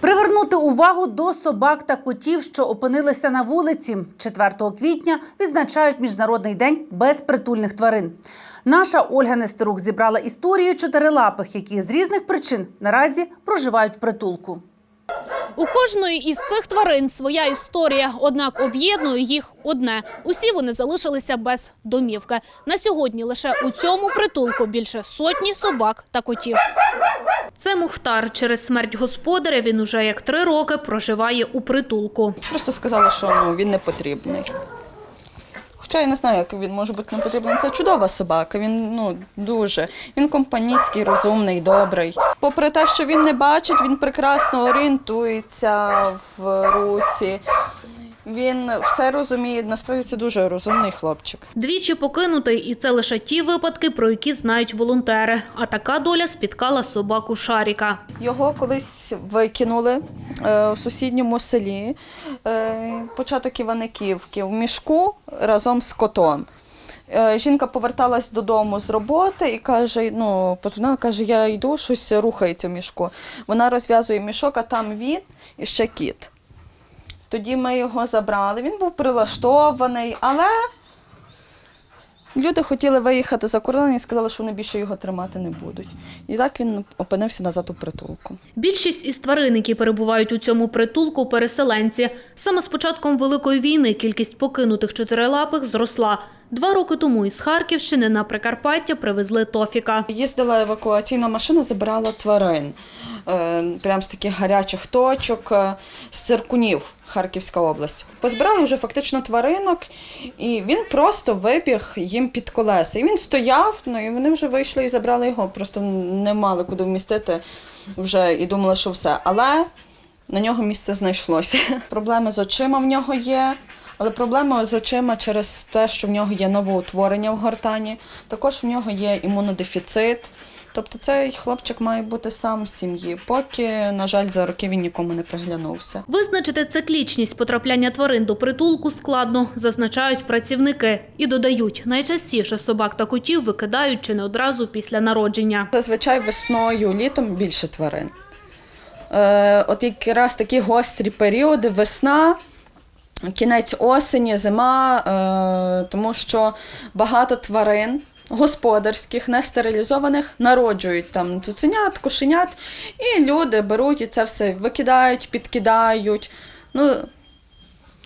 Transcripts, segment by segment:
Привернути увагу до собак та котів, що опинилися на вулиці. 4 квітня відзначають Міжнародний день безпритульних тварин. Наша Ольга Нестерук зібрала історію чотирилапих, які з різних причин наразі проживають в притулку. У кожної із цих тварин своя історія, однак об'єднує їх одне. Усі вони залишилися без домівки. На сьогодні лише у цьому притулку більше сотні собак та котів. Це Мухтар. Через смерть господаря він уже як три роки проживає у притулку. Просто сказали, що ну, він не потрібний. Хоча я не знаю, як він може бути не потрібний. Це чудова собака. Він ну дуже. Він компанійський, розумний, добрий. Попри те, що він не бачить, він прекрасно орієнтується в русі. Він все розуміє. Насправді це дуже розумний хлопчик. Двічі покинутий, і це лише ті випадки, про які знають волонтери. А така доля спіткала собаку Шаріка. Його колись викинули е, у сусідньому селі, е, початок Іваниківки, в мішку разом з котом. Е, Жінка поверталась додому з роботи і каже: ну, позвонила, каже, я йду, щось рухається в мішку. Вона розв'язує мішок, а там він і ще кіт. Тоді ми його забрали. Він був прилаштований, але люди хотіли виїхати за кордон і сказали, що вони більше його тримати не будуть. І так він опинився назад у притулку. Більшість із тварин, які перебувають у цьому притулку, переселенці. Саме з початком Великої війни кількість покинутих чотирилапих зросла. Два роки тому із Харківщини на Прикарпаття привезли Тофіка. Їздила евакуаційна машина, забирала тварин. Е, Прям з таких гарячих точок, е, з циркунів Харківська область. Позбирали вже фактично тваринок, і він просто вибіг їм під колеса. І він стояв, ну і вони вже вийшли і забрали його. Просто не мали куди вмістити вже і думали, що все. Але на нього місце знайшлося. Проблеми з очима в нього є. Але проблема з очима через те, що в нього є новоутворення в гортані, також в нього є імунодефіцит. Тобто цей хлопчик має бути сам в сім'ї, поки, на жаль, за роки він нікому не приглянувся. Визначити циклічність потрапляння тварин до притулку складно, зазначають працівники. І додають, найчастіше собак та котів викидають чи не одразу після народження. Зазвичай весною, літом більше тварин. Е, от якраз такі гострі періоди, весна, кінець осені, зима, е, тому що багато тварин. Господарських, нестерилізованих народжують там цуценят, кошенят, і люди беруть і це все викидають, підкидають. Ну,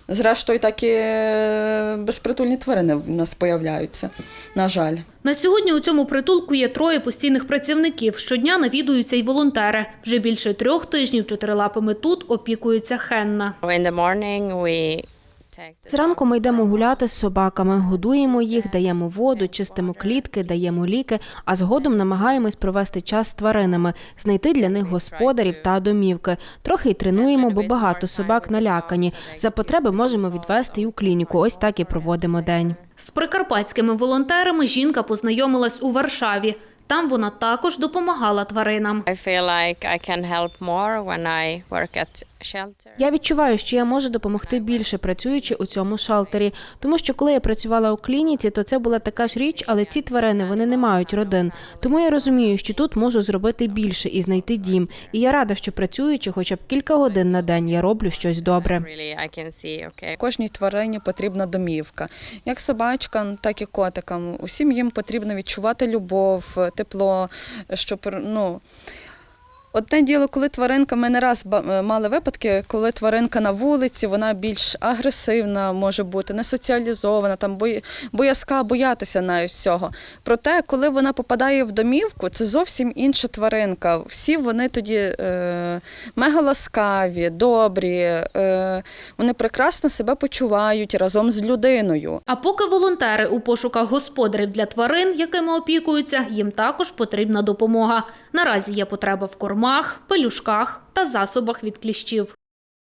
зрештою, такі і е, безпритульні тварини в нас появляються, на жаль. На сьогодні у цьому притулку є троє постійних працівників. Щодня навідуються й волонтери. Вже більше трьох тижнів чотирилапими тут опікується Хенна. In the morning we Зранку ми йдемо гуляти з собаками, годуємо їх, даємо воду, чистимо клітки, даємо ліки, а згодом намагаємось провести час з тваринами, знайти для них господарів та домівки. Трохи й тренуємо, бо багато собак налякані. За потреби можемо відвести й у клініку. Ось так і проводимо день. З прикарпатськими волонтерами жінка познайомилась у Варшаві. Там вона також допомагала тваринам. I feel like I can help more when I work at. Я відчуваю, що я можу допомогти більше, працюючи у цьому шалтері. Тому що коли я працювала у клініці, то це була така ж річ, але ці тварини вони не мають родин. Тому я розумію, що тут можу зробити більше і знайти дім. І я рада, що працюючи хоча б кілька годин на день, я роблю щось добре. Кожній тварині потрібна домівка. Як собачкам, так і котикам. Усім їм потрібно відчувати любов, тепло, щоб ну. Одне діло, коли тваринка, ми не раз е, мали випадки, коли тваринка на вулиці, вона більш агресивна може бути, не соціалізована, там боязка, боятися навіть всього. Проте, коли вона попадає в домівку, це зовсім інша тваринка. Всі вони тоді е, мега ласкаві, добрі, е, вони прекрасно себе почувають разом з людиною. А поки волонтери у пошуках господарів для тварин, якими опікуються, їм також потрібна допомога. Наразі є потреба в кормах, пелюшках та засобах від кліщів.